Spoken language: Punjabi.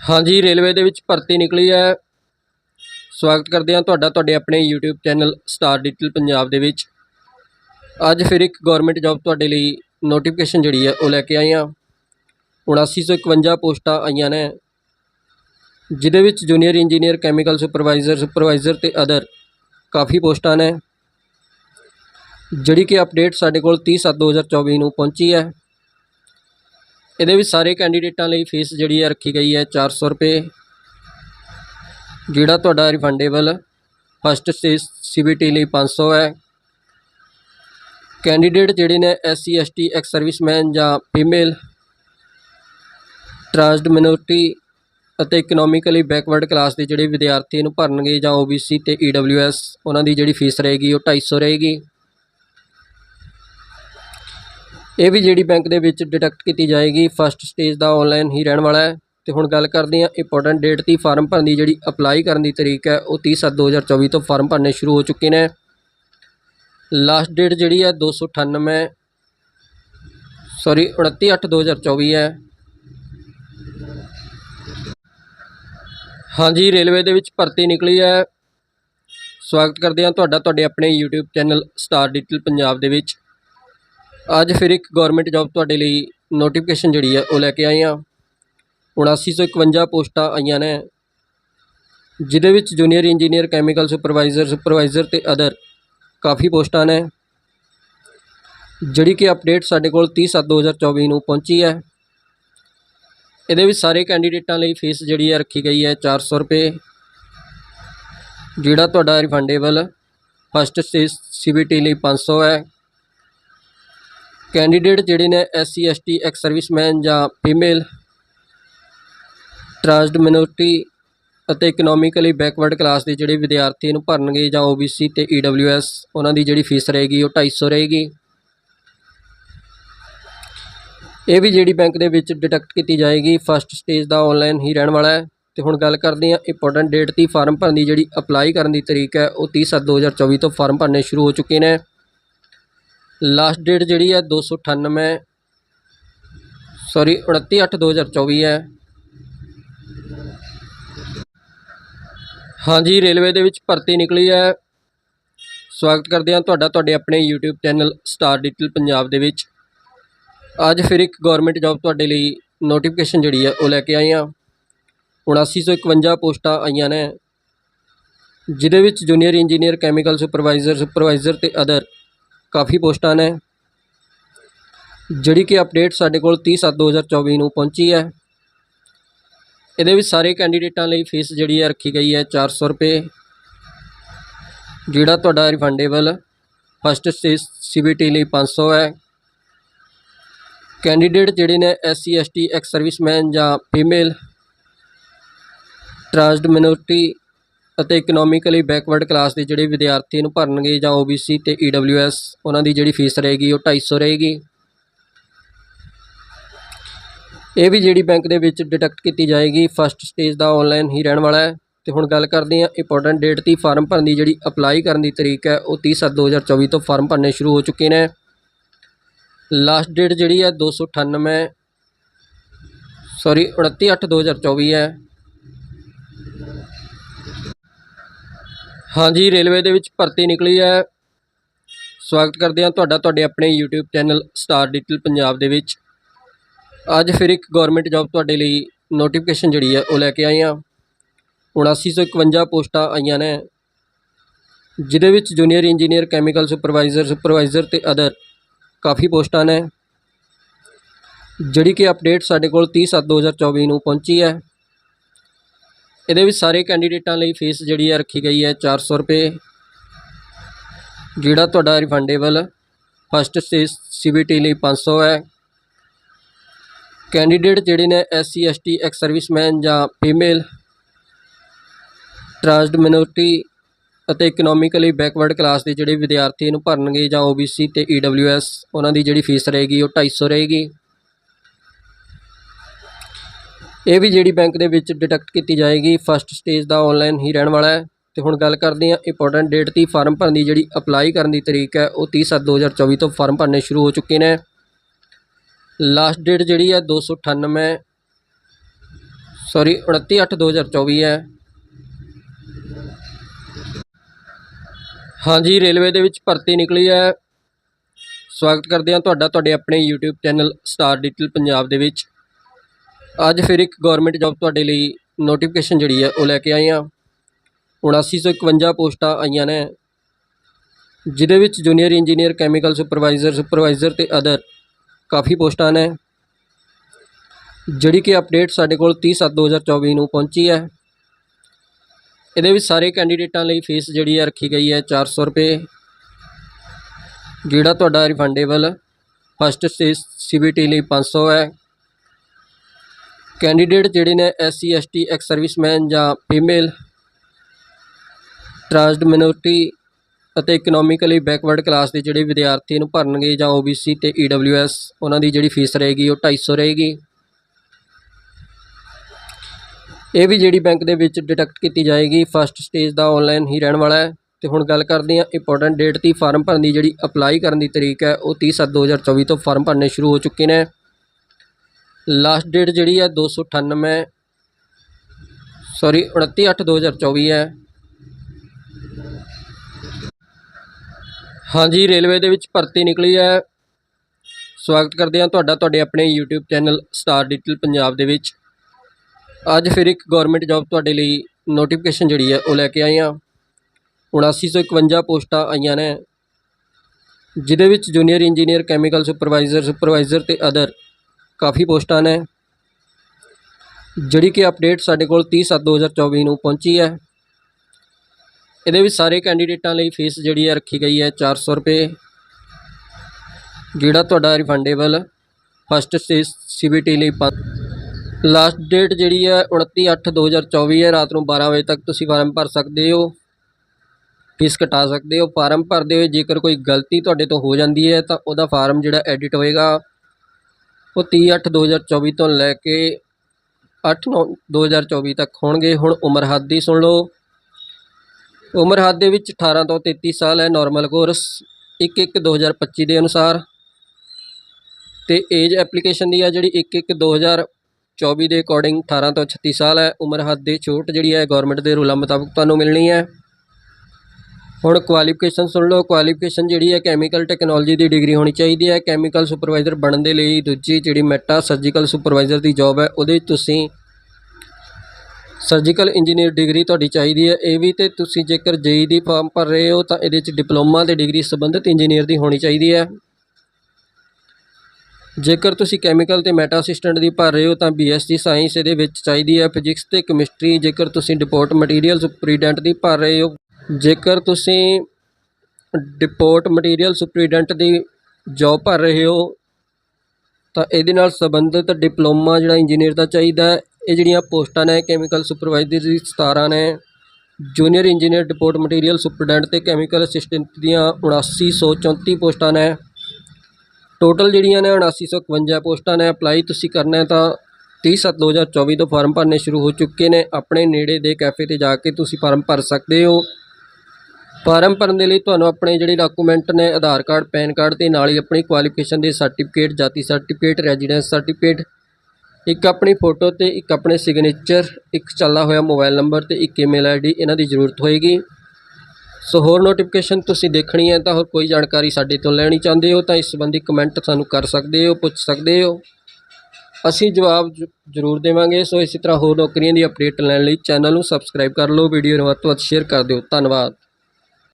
ਹਾਂਜੀ, ਰੇਲਵੇ ਦੇ ਵਿੱਚ ਭਰਤੀ ਨਿਕਲੀ ਹੈ। ਸਵਾਗਤ ਕਰਦੇ ਹਾਂ ਤੁਹਾਡਾ, ਤੁਹਾਡੇ ਆਪਣੇ YouTube channel Star Digital Punjab ਦੇ ਵਿੱਚ। ਅੱਜ ਫਿਰ ਇੱਕ ਗਵਰਨਮੈਂਟ ਜੌਬ ਤੁਹਾਡੇ ਲਈ ਨੋਟੀਫਿਕੇਸ਼ਨ ਜਿਹੜੀ ਹੈ, ਉਹ ਲੈ ਕੇ ਆਏ ਹਾਂ। 7951 ਪੋਸਟਾਂ ਆਈਆਂ ਨੇ, ਜਿਹਦੇ ਵਿੱਚ junior engineer chemical supervisor supervisor ਤੇ ਅਦਰ ਕਾਫੀ ਪੋਸਟਾਂ ਨੇ, ਜਿਹੜੀ ਕਿ ਅਪਡੇਟ ਸਾਡੇ ਕੋਲ 30/7/2024 ਨੂੰ ਪਹੁੰਚੀ ਹੈ। ਇਹਦੇ ਵਿੱਚ ਸਾਰੇ ਕੈਂਡੀਡੇਟਾਂ ਲਈ ਫੀਸ ਜਿਹੜੀ ਹੈ ਰੱਖੀ ਗਈ ਹੈ 400 ਰੁਪਏ, ਜਿਹੜਾ ਤੁਹਾਡਾ ਰਿਫੰਡੇਬਲ ਫਸਟ ਸਟੇਜ ਸੀਬੀਟੀ ਲਈ 500 ਹੈ। ਕੈਂਡੀਡੇਟ ਜਿਹੜੇ ਨੇ ਐਸਸੀ ਐਸਟੀ ਐਕਸ ਸਰਵਿਸਮੈਨ ਜਾਂ ਫੀਮੇਲ ਟ੍ਰਾਂਸਡ ਮਿਨੋਰਟੀ ਅਤੇ ਇਕਨੋਮਿਕਲੀ ਬੈਕਵਰਡ ਕਲਾਸ ਦੇ ਜਿਹੜੇ ਵਿਦਿਆਰਥੀ ਇਹਨੂੰ ਭਰਨਗੇ ਜਾਂ ਓਬੀਸੀ ਤੇ ਈਡਬਲਯੂਐਸ ਉਹਨਾਂ ਦੀ ਜਿਹੜੀ ਫੀਸ ਰਹੇਗੀ ਉਹ 250 ਰਹੇਗੀ। ਇਹ ਵੀ ਜਿਹੜੀ ਬੈਂਕ ਦੇ ਵਿੱਚ ਡਿਡਕਟ ਕੀਤੀ ਜਾਏਗੀ ਫਸਟ ਸਟੇਜ ਦਾ ਆਨਲਾਈਨ ਹੀ ਰਹਿਣ ਵਾਲਾ ਹੈ। ਤੇ ਹੁਣ ਗੱਲ ਕਰਦੇ ਹਾਂ ਇੰਪੋਰਟੈਂਟ ਡੇਟ ਦੀ ਫਾਰਮ ਭਰਨ ਦੀ ਜਿਹੜੀ ਅਪਲਾਈ ਕਰਨ ਦੀ ਤਰੀਕ ਹੈ, ਉਹ 30/7/2024 ਤੋਂ ਫਾਰਮ ਭਰਨੇ ਸ਼ੁਰੂ ਹੋ ਚੁੱਕੇ ਨੇ। ਲਾਸਟ ਡੇਟ ਜਿਹੜੀ ਹੈ 298 ਸੌਰੀ 29/8/2024 ਹੈ। ਹਾਂਜੀ ਰੇਲਵੇ ਦੇ ਵਿੱਚ ਭਰਤੀ ਨਿਕਲੀ ਹੈ। ਸਵਾਗਤ ਕਰਦੇ ਹਾਂ ਤੁਹਾਡਾ, ਤੁਹਾਡੇ ਆਪਣੇ YouTube channel Star Digital Punjab ਦੇ ਵਿੱਚ। ਅੱਜ ਫਿਰ ਇੱਕ ਗਵਰਨਮੈਂਟ ਜੌਬ ਤੁਹਾਡੇ ਲਈ ਨੋਟੀਫਿਕੇਸ਼ਨ ਜਿਹੜੀ ਹੈ ਉਹ ਲੈ ਕੇ ਆਏ ਹਾਂ 7951 ਪੋਸਟਾਂ ਆਈਆਂ ਨੇ, ਜਿਹਦੇ ਵਿੱਚ junior engineer chemical supervisor supervisor ਤੇ ਅਦਰ ਕਾਫੀ ਪੋਸਟਾਂ ਨੇ, ਜਿਹੜੀ ਕਿ ਅਪਡੇਟ ਸਾਡੇ ਕੋਲ 30/7/2024 ਨੂੰ ਪਹੁੰਚੀ ਹੈ। ਇਹਦੇ ਵਿੱਚ ਸਾਰੇ ਕੈਂਡੀਡੇਟਾਂ ਲਈ ਫੀਸ ਜਿਹੜੀ ਹੈ ਰੱਖੀ ਗਈ ਹੈ 400 ਰੁਪਏ, ਜਿਹੜਾ ਤੁਹਾਡਾ ਰਿਫੰਡੇਬਲ ਫਸਟ ਸਟੇਜ ਸੀਬੀਟੀ ਲਈ 500 ਹੈ। ਕੈਂਡੀਡੇਟ ਜਿਹੜੇ ਨੇ ਐਸਸੀ ਐਸਟੀ ਐਕਸ ਸਰਵਿਸਮੈਨ ਜਾਂ ਫੀਮੇਲ ਟਰਾਂਸਡ ਮਿਨੋਰਟੀ ਅਤੇ ਇਕਨੋਮਿਕਲੀ ਬੈਕਵਰਡ ਕਲਾਸ ਦੇ ਜਿਹੜੇ ਵਿਦਿਆਰਥੀ ਇਹਨੂੰ ਭਰਨਗੇ ਜਾਂ ਓਬੀਸੀ ਤੇ ਈਡਬਲਯੂਐਸ ਉਹਨਾਂ ਦੀ ਜਿਹੜੀ ਫੀਸ ਰਹੇਗੀ ਉਹ 250 ਰਹੇਗੀ। ਇਹ ਵੀ ਜਿਹੜੀ ਬੈਂਕ ਦੇ ਵਿੱਚ ਡਿਟੈਕਟ ਕੀਤੀ ਜਾਏਗੀ, ਫਸਟ ਸਟੇਜ ਦਾ ਆਨਲਾਈਨ ਹੀ ਰਹਿਣ ਵਾਲਾ ਹੈ। ਤੇ ਹੁਣ ਗੱਲ ਕਰਦੇ ਹਾਂ, ਇੰਪੋਰਟੈਂਟ ਡੇਟ ਦੀ ਫਾਰਮ ਭਰਨ ਦੀ ਜਿਹੜੀ ਅਪਲਾਈ ਕਰਨ ਦੀ ਤਰੀਕ ਹੈ, ਉਹ 30/7/2024 ਤੋਂ ਫਾਰਮ ਭਰਨੇ ਸ਼ੁਰੂ ਹੋ ਚੁੱਕੇ ਨੇ। ਲਾਸਟ ਡੇਟ ਜਿਹੜੀ ਹੈ 298 ਸੌਰੀ 29/8/2024 ਹੈ। ਹਾਂਜੀ, ਰੇਲਵੇ ਦੇ ਵਿੱਚ ਭਰਤੀ ਨਿਕਲੀ ਹੈ। ਸਵਾਗਤ ਕਰਦੇ ਹਾਂ ਤੁਹਾਡਾ, ਤੁਹਾਡੇ ਆਪਣੇ YouTube channel Star Digital Punjab ਦੇ ਵਿੱਚ। ਅੱਜ ਫਿਰ ਇੱਕ ਗਵਰਨਮੈਂਟ ਜੌਬ ਤੁਹਾਡੇ ਲਈ ਨੋਟੀਫਿਕੇਸ਼ਨ ਜਿਹੜੀ ਹੈ ਉਹ ਲੈ ਕੇ ਆਏ ਹਾਂ। 7951 ਪੋਸਟਾਂ ਆਈਆਂ ਨੇ, ਜਿਹਦੇ ਵਿੱਚ junior engineer chemical supervisor supervisor ਤੇ ਅਦਰ ਕਾਫੀ ਪੋਸਟਾਂ ਨੇ। ਜਿਹੜੀ ਕਿ ਅਪਡੇਟ ਸਾਡੇ ਕੋਲ 30/7/2024 ਨੂੰ ਪਹੁੰਚੀ ਹੈ। ਇਹਦੇ ਵਿੱਚ ਸਾਰੇ ਕੈਂਡੀਡੇਟਾਂ ਲਈ ਫੀਸ ਜਿਹੜੀ ਹੈ ਰੱਖੀ ਗਈ ਹੈ 400 ਰੁਪਏ, ਜਿਹੜਾ ਤੁਹਾਡਾ ਰਿਫੰਡੇਬਲ ਫਸਟ ਸਟੇਜ ਸੀਬੀਟੀ ਲਈ 500 ਹੈ। ਕੈਂਡੀਡੇਟ ਜਿਹੜੇ ਨੇ ਐਸਸੀ ਐਸਟੀ ਐਕਸ ਸਰਵਿਸਮੈਨ ਜਾਂ ਫੀਮੇਲ ਟ੍ਰਾਂਸਡ ਮਿਨੋਰਟੀ ਅਤੇ ਇਕਨੋਮਿਕਲੀ ਬੈਕਵਰਡ ਕਲਾਸ ਦੇ ਜਿਹੜੇ ਵਿਦਿਆਰਥੀ ਨੂੰ ਭਰਨਗੇ ਜਾਂ ਓਬੀਸੀ ਤੇ ਈਡਬਲਯੂਐਸ ਉਹਨਾਂ ਦੀ ਜਿਹੜੀ ਫੀਸ ਰਹੇਗੀ ਉਹ 250 ਰਹੇਗੀ। ਇਹ ਵੀ ਜਿਹੜੀ ਬੈਂਕ ਦੇ ਵਿੱਚ ਡਿਡਕਟ ਕੀਤੀ ਜਾਏਗੀ ਫਸਟ ਸਟੇਜ ਦਾ ਆਨਲਾਈਨ ਹੀ ਰਹਿਣ ਵਾਲਾ ਹੈ। ਤੇ ਹੁਣ ਗੱਲ ਕਰਦੇ ਹਾਂ ਇੰਪੋਰਟੈਂਟ ਡੇਟ ਦੀ ਫਾਰਮ ਭਰਨ ਦੀ ਜਿਹੜੀ ਅਪਲਾਈ ਕਰਨ ਦੀ ਤਰੀਕ ਹੈ, ਉਹ 30/7/2024 ਤੋਂ ਫਾਰਮ ਭਰਨੇ ਸ਼ੁਰੂ ਹੋ ਚੁੱਕੇ ਨੇ। ਲਾਸਟ ਡੇਟ ਜਿਹੜੀ ਹੈ 298 ਸੌਰੀ 29/8/2024 ਹੈ। ਹਾਂਜੀ, ਰੇਲਵੇ ਦੇ ਵਿੱਚ ਭਰਤੀ ਨਿਕਲੀ ਹੈ। ਸਵਾਗਤ ਕਰਦੇ ਹਾਂ ਤੁਹਾਡਾ, ਤੁਹਾਡੇ ਆਪਣੇ YouTube channel Star Digital Punjab ਦੇ ਵਿੱਚ। ਅੱਜ ਫਿਰ ਇੱਕ ਗਵਰਨਮੈਂਟ ਜੌਬ ਤੁਹਾਡੇ ਲਈ ਨੋਟੀਫਿਕੇਸ਼ਨ ਜਿਹੜੀ ਹੈ ਉਹ ਲੈ ਕੇ ਆਏ ਹਾਂ। 7951 ਪੋਸਟਾਂ ਆਈਆਂ ਨੇ, ਜਿਹਦੇ ਵਿੱਚ junior engineer chemical supervisor supervisor ਤੇ ਅਦਰ ਕਾਫੀ ਪੋਸਟਾਂ ਨੇ, ਜਿਹੜੀ ਕਿ ਅਪਡੇਟ ਸਾਡੇ ਕੋਲ 30/7/2024 ਨੂੰ ਪਹੁੰਚੀ ਹੈ। ਇਹਦੇ ਵਿੱਚ ਸਾਰੇ ਕੈਂਡੀਡੇਟਾਂ ਲਈ ਫੀਸ ਜਿਹੜੀ ਹੈ ਰੱਖੀ ਗਈ ਹੈ 400 ਰੁਪਏ, ਜਿਹੜਾ ਤੁਹਾਡਾ ਰਿਫੰਡੇਬਲ ਫਸਟ ਸਟੇਜ ਸੀਬੀਟੀ ਲਈ 500 ਹੈ। ਕੈਂਡੀਡੇਟ ਜਿਹੜੇ ਨੇ ਐਸਸੀ ਐਸਟੀ ਐਕਸ ਸਰਵਿਸਮੈਨ ਜਾਂ ਫੀਮੇਲ ਟਰਾਂਸਡ ਮਿਨੋਰਟੀ ਅਤੇ ਇਕਨੋਮਿਕਲੀ ਬੈਕਵਰਡ ਕਲਾਸ ਦੇ ਜਿਹੜੇ ਵਿਦਿਆਰਥੀ ਇਹਨੂੰ ਭਰਨਗੇ ਜਾਂ ਓਬੀਸੀ ਤੇ ਈਡਬਲਯੂਐਸ ਉਹਨਾਂ ਦੀ ਜਿਹੜੀ ਫੀਸ ਰਹੇਗੀ ਉਹ 250 ਰਹੇਗੀ। ਇਹ ਵੀ ਜਿਹੜੀ ਬੈਂਕ ਦੇ ਵਿੱਚ ਡਿਡਕਟ ਕੀਤੀ ਜਾਏਗੀ ਫਸਟ ਸਟੇਜ ਦਾ ਆਨਲਾਈਨ ਹੀ ਰਹਿਣ ਵਾਲਾ ਹੈ। ਤੇ ਹੁਣ ਗੱਲ ਕਰਦੇ ਹਾਂ ਇੰਪੋਰਟੈਂਟ ਡੇਟ ਦੀ ਫਾਰਮ ਭਰਨ ਦੀ ਜਿਹੜੀ ਅਪਲਾਈ ਕਰਨ ਦੀ ਤਰੀਕ ਹੈ, ਉਹ 30/7/2024 ਤੋਂ ਫਾਰਮ ਭਰਨੇ ਸ਼ੁਰੂ ਹੋ ਚੁੱਕੇ ਨੇ। ਲਾਸਟ ਡੇਟ ਜਿਹੜੀ ਹੈ 298 ਸੌਰੀ 29 ਅੱਠ 2024 ਹੈ। ਹਾਂਜੀ ਰੇਲਵੇ ਦੇ ਵਿੱਚ ਭਰਤੀ ਨਿਕਲੀ ਹੈ। ਸਵਾਗਤ ਕਰਦੇ ਹਾਂ ਤੁਹਾਡਾ, ਤੁਹਾਡੇ ਆਪਣੇ YouTube channel Star Digital Punjab ਦੇ ਵਿੱਚ। ਅੱਜ ਫਿਰ ਇੱਕ ਗਵਰਨਮੈਂਟ ਜੌਬ ਤੁਹਾਡੇ ਲਈ ਨੋਟੀਫਿਕੇਸ਼ਨ ਜਿਹੜੀ ਹੈ ਉਹ ਲੈ ਕੇ ਆਏ ਹਾਂ 7951 ਪੋਸਟਾਂ ਆਈਆਂ ਨੇ, ਜਿਹਦੇ ਵਿੱਚ junior engineer chemical supervisor supervisor ਤੇ ਅਦਰ ਕਾਫੀ ਪੋਸਟਾਂ ਨੇ, ਜਿਹੜੀ ਕਿ ਅਪਡੇਟ ਸਾਡੇ ਕੋਲ 30/7/2024 ਨੂੰ ਪਹੁੰਚੀ ਹੈ। ਇਹਦੇ ਵਿੱਚ ਸਾਰੇ ਕੈਂਡੀਡੇਟਾਂ ਲਈ ਫੀਸ ਜਿਹੜੀ ਹੈ ਰੱਖੀ ਗਈ ਹੈ 400 ਰੁਪਏ, ਜਿਹੜਾ ਤੁਹਾਡਾ ਰਿਫੰਡੇਬਲ ਫਸਟ ਸਟੇਜ ਸੀਬੀਟੀ ਲਈ 500 ਹੈ। ਕੈਂਡੀਡੇਟ ਜਿਹੜੇ ਨੇ ਐਸਸੀ, ਐਸਟੀ, ਐਕਸ ਸਰਵਿਸਮੈਨ ਜਾਂ ਫੀਮੇਲ, ਟਰਾਂਸਡ ਮਿਨੋਰਟੀ ਅਤੇ ਇਕਨੋਮਿਕਲੀ ਬੈਕਵਰਡ ਕਲਾਸ ਦੇ ਜਿਹੜੇ ਵਿਦਿਆਰਥੀ ਨੂੰ ਭਰਨਗੇ ਜਾਂ ਓਬੀਸੀ ਤੇ ਈਡਬਲਿਊਐਸ ਉਹਨਾਂ ਦੀ ਜਿਹੜੀ ਫੀਸ ਰਹੇਗੀ ਉਹ 250 ਰਹੇਗੀ। ਇਹ ਵੀ ਜਿਹੜੀ ਬੈਂਕ ਦੇ ਵਿੱਚ ਡਿਟੈਕਟ ਕੀਤੀ ਜਾਏਗੀ, ਫਸਟ ਸਟੇਜ ਦਾ ਆਨਲਾਈਨ ਹੀ ਰਹਿਣ ਵਾਲਾ ਹੈ। ਤੇ ਹੁਣ ਗੱਲ ਕਰਦੇ ਹਾਂ, ਇੰਪੋਰਟੈਂਟ ਡੇਟ ਦੀ ਫਾਰਮ ਭਰਨ ਦੀ ਜਿਹੜੀ ਅਪਲਾਈ ਕਰਨ ਦੀ ਤਰੀਕ ਹੈ, ਉਹ 30/7/2024 ਤੋਂ ਫਾਰਮ ਭਰਨੇ ਸ਼ੁਰੂ ਹੋ ਚੁੱਕੇ ਨੇ। ਲਾਸਟ ਡੇਟ ਜਿਹੜੀ ਹੈ 298 ਸੌਰੀ 29 ਅੱਠ 2024 ਹੈ। ਹਾਂਜੀ, ਰੇਲਵੇ ਦੇ ਵਿੱਚ ਭਰਤੀ ਨਿਕਲੀ ਹੈ। ਸਵਾਗਤ ਕਰਦੇ ਹਾਂ ਤੁਹਾਡਾ, ਤੁਹਾਡੇ ਆਪਣੇ YouTube channel Star Digital Punjab ਦੇ ਵਿੱਚ। ਅੱਜ ਫਿਰ ਇੱਕ ਗਵਰਨਮੈਂਟ ਜੌਬ ਤੁਹਾਡੇ ਲਈ ਨੋਟੀਫਿਕੇਸ਼ਨ ਜਿਹੜੀ ਹੈ ਉਹ ਲੈ ਕੇ ਆਏ ਹਾਂ। 7951 ਪੋਸਟਾਂ ਆਈਆਂ ਨੇ, ਜਿਹਦੇ ਵਿੱਚ junior engineer chemical supervisor supervisor ਤੇ ਅਦਰ ਕਾਫੀ ਪੋਸਟਾਂ ਨੇ, ਜਿਹੜੀ ਕਿ ਅਪਡੇਟ ਸਾਡੇ ਕੋਲ 30/7/2024 ਨੂੰ ਪਹੁੰਚੀ ਹੈ। ਇਹਦੇ ਵਿੱਚ ਸਾਰੇ ਕੈਂਡੀਡੇਟਾਂ ਲਈ ਫੀਸ ਜਿਹੜੀ ਹੈ ਰੱਖੀ ਗਈ ਹੈ 400 ਰੁਪਏ, ਜਿਹੜਾ ਤੁਹਾਡਾ ਰਿਫੰਡੇਬਲ ਫਸਟ ਸਟੇਜ ਸੀਬੀਟੀ ਲਈ ਲਾਸਟ ਡੇਟ ਜਿਹੜੀ ਹੈ 29 ਅੱਠ 2024 ਹੈ, ਰਾਤ ਨੂੰ 12 ਵਜੇ ਤੱਕ ਤੁਸੀਂ ਫਾਰਮ ਭਰ ਸਕਦੇ ਹੋ। ਫੀਸ ਘਟਾ ਸਕਦੇ ਹੋ, ਫਾਰਮ ਭਰਦੇ ਹੋਏ ਜੇਕਰ ਕੋਈ ਗਲਤੀ ਤੁਹਾਡੇ ਤੋਂ ਹੋ ਜਾਂਦੀ ਹੈ ਤਾਂ ਉਹਦਾ ਫਾਰਮ ਜਿਹੜਾ ਐਡਿਟ ਹੋਏਗਾ। ਉਹ 30 ਅੱਠ 2024 ਤੋਂ ਲੈ ਕੇ 8 9 2024 ਤੱਕ ਹੋਣਗੇ। ਹੁਣ ਉਮਰ ਹੱਦ ਦੀ ਸੁਣ ਲਓ। ਉਮਰ ਹੱਦ ਦੇ ਵਿੱਚ 18 ਤੋਂ 33 ਸਾਲ ਹੈ ਨਾਰਮਲ ਕੋਰਸ 1 1 2025 ਦੇ ਅਨੁਸਾਰ। ਤੇ ਏਜ ਐਪਲੀਕੇਸ਼ਨ ਦੀ ਆ ਜਿਹੜੀ 1 1 2024 ਦੇ ਅਕੋਰਡਿੰਗ 18 ਤੋਂ 36 ਸਾਲ ਹੈ। ਉਮਰ ਹੱਦ ਦੀ ਛੋਟ ਜਿਹੜੀ ਹੈ ਗਵਰਨਮੈਂਟ ਦੇ ਰੂਲਾਂ ਮੁਤਾਬਕ ਤੁਹਾਨੂੰ ਮਿਲਣੀ ਹੈ। ਹੁਣ ਕੁਆਲੀਫਿਕੇਸ਼ਨ ਸੁਣ ਲਓ ਕੁਆਲੀਫਿਕੇਸ਼ਨ ਜਿਹੜੀ ਹੈ ਕੈਮੀਕਲ ਟੈਕਨੋਲੋਜੀ ਦੀ ਡਿਗਰੀ ਹੋਣੀ ਚਾਹੀਦੀ ਹੈ। ਕੈਮੀਕਲ ਸੁਪਰਵਾਈਜ਼ਰ ਬਣਨ ਦੇ ਲਈ ਦੂਜੀ ਜਿਹੜੀ ਮੈਟਾ ਸਰਜੀਕਲ ਸੁਪਰਵਾਈਜ਼ਰ ਦੀ ਜੌਬ ਹੈ, ਉਹਦੇ ਵਿੱਚ ਤੁਸੀਂ ਸਰਜੀਕਲ ਇੰਜੀਨੀਅਰ ਡਿਗਰੀ ਤੁਹਾਡੀ ਚਾਹੀਦੀ ਹੈ। ਇਹ ਵੀ ਤੇ ਤੁਸੀਂ ਜੇਕਰ ਜੇਈ ਦੀ ਫਾਰਮ ਭਰ ਰਹੇ ਹੋ, ਤਾਂ ਇਹਦੇ ਵਿੱਚ ਡਿਪਲੋਮਾ ਤੇ ਡਿਗਰੀ ਸੰਬੰਧਿਤ ਇੰਜੀਨੀਅਰ ਦੀ ਹੋਣੀ ਚਾਹੀਦੀ ਹੈ। ਜੇਕਰ ਤੁਸੀਂ ਕੈਮੀਕਲ ਤੇ ਮੈਟਾ ਅਸਿਸਟੈਂਟ ਦੀ ਭਰ ਰਹੇ ਹੋ, ਤਾਂ ਬੀਐਸਸੀ ਸਾਇੰਸ ਇਹਦੇ ਵਿੱਚ ਚਾਹੀਦੀ ਹੈ। ਫਿਜ਼ਿਕਸ ਤੇ ਕੈਮਿਸਟਰੀ ਜੇਕਰ ਤੁਸੀਂ ਡਿਪੋਰਟ ਮਟੀਰੀਅਲ ਸੁਪਰੀਡੈਂਟ ਦੀ ਭਰ ਰਹੇ ਹੋ। ਜੇਕਰ ਤੁਸੀਂ ਡਿਪੋਰਟ ਮਟੀਰੀਅਲ ਸੁਪਰੀਡੈਂਟ ਦੀ ਜੋਬ ਭਰ ਰਹੇ ਹੋ, ਤਾਂ ਇਹਦੇ ਨਾਲ ਸੰਬੰਧਿਤ ਡਿਪਲੋਮਾ ਜਿਹੜਾ ਇੰਜੀਨੀਅਰ ਦਾ ਚਾਹੀਦਾ ਇਹ ਜਿਹੜੀਆਂ ਪੋਸਟਾਂ ਨੇ ਕੈਮੀਕਲ ਸੁਪਰਵਾਈਜ਼ਰ ਦੀ 17 ਨੇ junior engineer depot material superintendent ਤੇ ਕੈਮੀਕਲ ਅਸਿਸਟੈਂਟ ਦੀਆਂ 7934 ਪੋਸਟਾਂ ਨੇ। ਟੋਟਲ ਜਿਹੜੀਆਂ ਨੇ 7951 ਪੋਸਟਾਂ ਨੇ ਅਪਲਾਈ ਤੁਸੀਂ ਕਰਨਾ ਹੈ ਤਾਂ 30/7/2024 ਤੋਂ ਫਾਰਮ ਭਰਨੇ ਸ਼ੁਰੂ ਹੋ ਚੁੱਕੇ ਨੇ। ਆਪਣੇ ਨੇੜੇ ਦੇ ਕੈਫੇ ਤੇ ਜਾ ਕੇ ਤੁਸੀਂ ਫਾਰਮ ਭਰ ਸਕਦੇ ਹੋ। ਫਾਰਮ ਭਰਨ ਦੇ ਲਈ ਤੁਹਾਨੂੰ ਆਪਣੇ ਜਿਹੜੇ ਡਾਕੂਮੈਂਟ ਨੇ, ਆਧਾਰ ਕਾਰਡ, ਪੈਨ ਕਾਰਡ ਤੇ ਨਾਲ ਹੀ ਆਪਣੀ ਕੁਆਲੀਫਿਕੇਸ਼ਨ ਦੇ ਸਰਟੀਫਿਕੇਟ, ਜਾਤੀ ਸਰਟੀਫਿਕੇਟ, ਰੈਜ਼ੀਡੈਂਸ ਸਰਟੀਫਿਕੇਟ, ਇੱਕ ਆਪਣੀ ਫੋਟੋ ਤੇ ਇੱਕ ਆਪਣੇ ਸਿਗਨੇਚਰ, ਇੱਕ ਚੱਲਦਾ ਹੋਇਆ ਮੋਬਾਈਲ ਨੰਬਰ ਤੇ ਇੱਕ ਈਮੇਲ ਆਈਡੀ ਇਹਨਾਂ ਦੀ ਜ਼ਰੂਰਤ ਹੋਏਗੀ। ਸੋ ਹੋਰ ਨੋਟੀਫਿਕੇਸ਼ਨ ਤੁਸੀਂ ਦੇਖਣੀ ਹੈ ਤਾਂ ਹੋਰ ਕੋਈ ਜਾਣਕਾਰੀ ਸਾਡੇ ਤੋਂ ਲੈਣੀ ਚਾਹੁੰਦੇ ਹੋ ਤਾਂ ਇਸ ਸੰਬੰਧੀ ਕਮੈਂਟ ਸਾਨੂੰ ਕਰ ਸਕਦੇ ਹੋ, ਪੁੱਛ ਸਕਦੇ ਹੋ। ਅਸੀਂ ਜਵਾਬ ਜ਼ਰੂਰ ਦੇਵਾਂਗੇ। ਸੋ ਇਸੇ ਤਰ੍ਹਾਂ ਹੋਰ ਨੌਕਰੀਆਂ ਦੀ ਅਪਡੇਟ ਲੈਣ ਲਈ ਚੈਨਲ ਨੂੰ ਸਬਸਕ੍ਰਾਈਬ ਕਰ ਲਓ, ਵੀਡੀਓ ਨੂੰ ਵੱਧ ਤੋਂ ਵੱਧ ਸ਼ੇਅਰ ਕਰ ਦਿਓ। ਧੰਨਵਾਦ।